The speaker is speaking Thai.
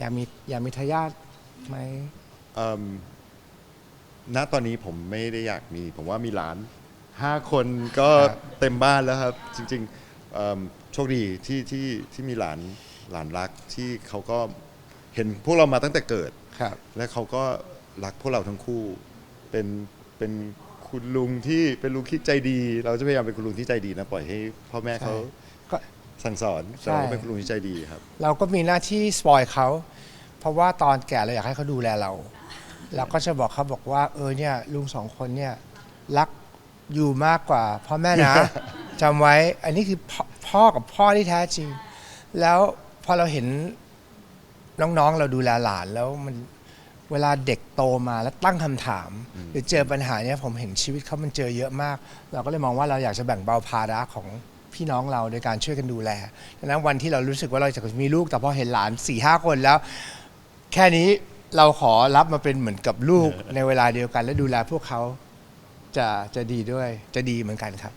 อยากมีอยากมีทายาทไหมเอิ่มณตอนนี้ผมไม่ได้อยากมี ผมว่ามีหลานห้าคนก็ครับเต็มบ้านแล้วครับ จริงๆเอิ่มโชคดีที่ที่ที่มีหลานหลานรักที่เขาก็เห็นพวกเรามาตั้งแต่เกิด ครับ และเขาก็รักพวกเราทั้งคู่ เป็น เป็นคุณลุงที่เป็นลุงที่ใจดี เราจะพยายามเป็นคุณลุงที่ใจดีนะ ปล่อยให้พ่อแม่เขาก็ สั่งสอนใช่แต่เราก็เป็นคุณลุงที่ใจดีครับ เราก็มีหน้าที่สปอยเขา เพราะว่าตอนแก่เราอยากให้เขาดูแลเราเราก็จะบอกเขาบอกว่า เออเนี่ยลุงสองคนเนี่ยรักอยู่มากกว่าพ่อแม่นะ จำไว้อันนี้คือพ่อพ่อกับพ่อที่แท้จริง แล้วพอเราเห็นน้องๆ เราดูแลหลานแล้วมันเวลาเด็กโตมาแล้วตั้งคำถาม หรือเจอปัญหาเนี่ยผมเห็นชีวิตเขามันเจอเยอะมาก เราก็เลยมองว่าเราอยากจะแบ่งเบาภาระของพี่น้องเราโดยการช่วยกันดูแลดังนั้นวันที่เรารู้สึกว่าเราจะมีลูกแต่พอเห็นหลานสี่ห้าคนแล้ว แค่นี้เราขอรับมาเป็นเหมือนกับลูกในเวลาเดียวกัน และดูแลพวกเขาจะจะดีด้วยจะดีเหมือนกันครับ